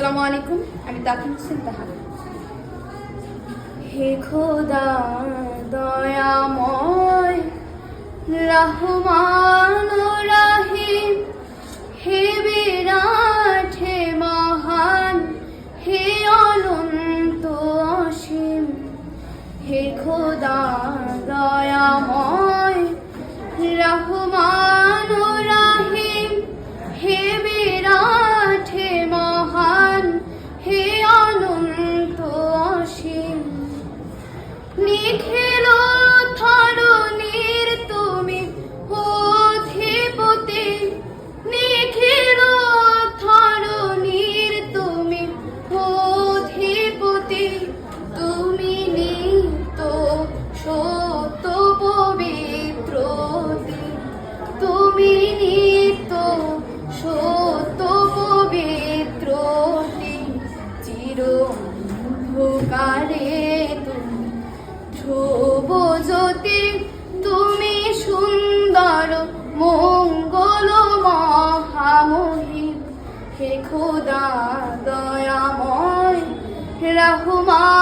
আসসালামু আলাইকুম, আমি দাখিল হোসেন তাহা হে খোদা, দয়াময়, রহমান রাহিম, হে বিরাট, হে মহান, হে অনন্ত অসীম, হে খোদা, দয়াময়। জগতে তুমি সুন্দর মঙ্গল মহামহিম। হে খোদা দয়াময় রহমান।